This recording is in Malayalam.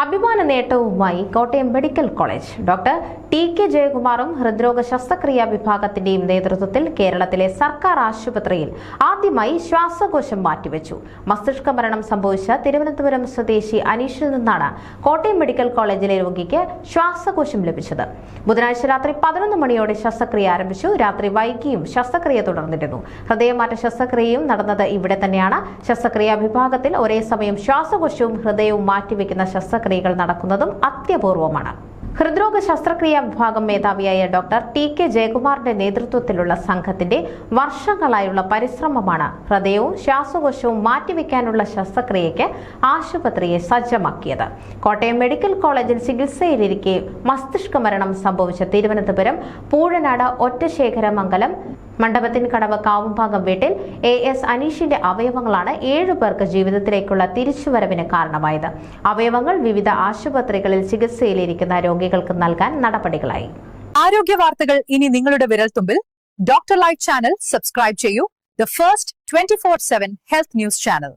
അഭിമാന നേട്ടവുമായി Kottayam medical college. Doctor T K ജയകുമാറും ഹൃദ്രോഗ ശസ്ത്രക്രിയാ വിഭാഗത്തിന്റെയും നേതൃത്വത്തിൽ കേരളത്തിലെ സർക്കാർ ആശുപത്രിയിൽ ആദ്യമായി ശ്വാസകോശം മാറ്റിവെച്ചു. മസ്തിഷ്ക മരണം സംഭവിച്ച തിരുവനന്തപുരം സ്വദേശി അനീഷിൽ നിന്നാണ് കോട്ടയം മെഡിക്കൽ കോളേജിലെ രോഗിക്ക് ശ്വാസകോശം ലഭിച്ചത്. ബുധനാഴ്ച രാത്രി പതിനൊന്ന് മണിയോടെ ശസ്ത്രക്രിയ ആരംഭിച്ചു. രാത്രി വൈകിയും ശസ്ത്രക്രിയ തുടർന്നിരുന്നു. ഹൃദയമാറ്റ ശസ്ത്രക്രിയയും നടന്നത് ഇവിടെ തന്നെയാണ്. ശസ്ത്രക്രിയാ വിഭാഗത്തിൽ ഒരേ സമയം ശ്വാസകോശവും ഹൃദയവും മാറ്റിവെക്കുന്ന ശസ്ത്രക്രിയകൾ നടക്കുന്നതും അത്യപൂർവമാണ്. ഹൃദ്രോഗ ശസ്ത്രക്രിയാ വിഭാഗം മേധാവിയായ ഡോക്ടർ ടി കെ ജയകുമാറിന്റെ നേതൃത്വത്തിലുള്ള സംഘത്തിന്റെ വർഷങ്ങളായുള്ള പരിശ്രമമാണ് ഹൃദയവും ശ്വാസകോശവും മാറ്റിവെക്കാനുള്ള ശസ്ത്രക്രിയയ്ക്ക് ആശുപത്രിയെ സജ്ജമാക്കിയത്. കോട്ടയം മെഡിക്കൽ കോളേജിൽ ചികിത്സയിലിരിക്കെ മസ്തിഷ്ക മരണം സംഭവിച്ച തിരുവനന്തപുരം പൂഴനാട് ഒറ്റശേഖരമംഗലം മണ്ഡപത്തിൻ കടവ് കാവുംഭാഗം വീട്ടിൽ എ എസ് അനീഷിന്റെ അവയവങ്ങളാണ് ഏഴു പേർക്ക് ജീവിതത്തിലേക്കുള്ള തിരിച്ചുവരവിന് കാരണമായത്. അവയവങ്ങൾ വിവിധ ആശുപത്രികളിൽ ചികിത്സയിലിരിക്കുന്ന രോഗികൾക്ക് നൽകാൻ നടപടികളായി. ആരോഗ്യ വാർത്തകൾ ഇനി നിങ്ങളുടെ വിരൽത്തുമ്പിൽ ഡോക്ടർ ലൈറ്റ് ചാനൽ സബ്സ്ക്രൈബ് ചെയ്യൂ. The first twenty four seven health news channel